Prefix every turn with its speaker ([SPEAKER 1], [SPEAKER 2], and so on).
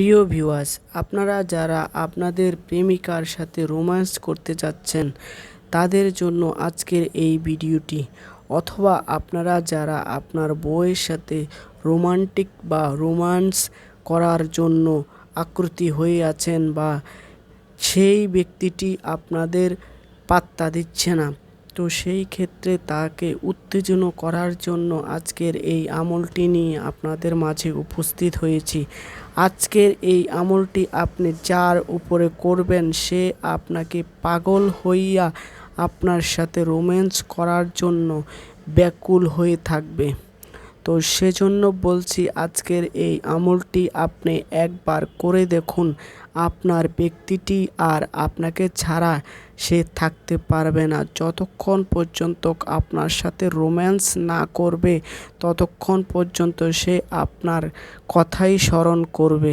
[SPEAKER 1] প্রিয় ভিউয়ার্স, আপনারা যারা আপনাদের প্রেমিকার সাথে রোম্যান্স করতে যাচ্ছেন, তাদের জন্য আজকের এই ভিডিওটি, অথবা আপনারা যারা আপনার বউয়ের সাথে রোমান্টিক বা রোম্যান্স করার জন্য আকুতি হয়ে আছেন বা সেই ব্যক্তিটি আপনাদের পাত্তা দিচ্ছে না তো সেই ক্ষেত্রে তাকে উত্তেজন করার জন্য আজকের এই আমলটি নিয়ে আপনাদের মাঝে উপস্থিত হয়েছি। আজকের এই আমলটি আপনি যার উপরে করবেন, সে আপনাকে পাগল হইয়া আপনার সাথে রোম্যান্স করার জন্য ব্যাকুল হয়ে থাকবে। তো সেজন্য বলছি আজকের এই আমলটি আপনি একবার করে দেখুন। আপনার ব্যক্তিটি আর আপনাকে ছাড়া সে থাকতে পারবে না। যতক্ষণ পর্যন্ত আপনার সাথে রোম্যান্স না করবে, ততক্ষণ পর্যন্ত সে আপনার কথাই স্মরণ করবে।